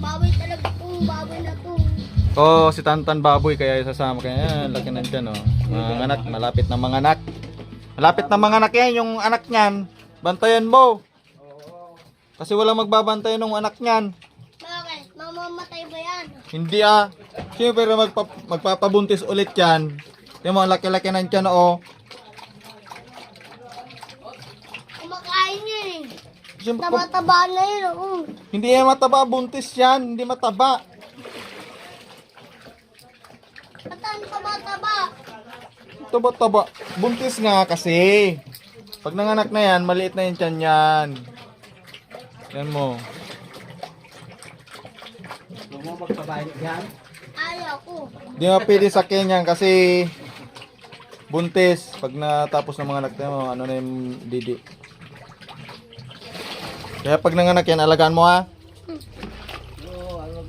Baboy talaga kung baboy na to. Oh, si Tantan Baboy kaya isasama kaya yan, laki ng tiyan oh. Mga anak, malapit na mga anak. Malapit na mga anak yan, yung anak niyan. Bantayan mo. Kasi wala magbabantay ng anak niyan. Bakit? Mamamatay ba yan? Hindi ah. Siyempre magpa, magpapabuntis ulit yan. Mo, ang laki-laki ng tiyan oh. Kumakain yan eh. Siyempre, kung- Taba-taba na yun. Oh. Hindi yan mataba, buntis yan. Hindi mataba. Patan taba-taba. Taba-taba. Buntis nga kasi. Pag nanganak na yan, maliit na yung tiyan yan. Yan mo. Huwag mo magpabahin yan. Ayaw ko. Hindi nga pwede sa yan kasi buntis. Pag natapos ng mga anak mo, ano na yung didi. Kaya pag nanganak yan, alagaan mo ha.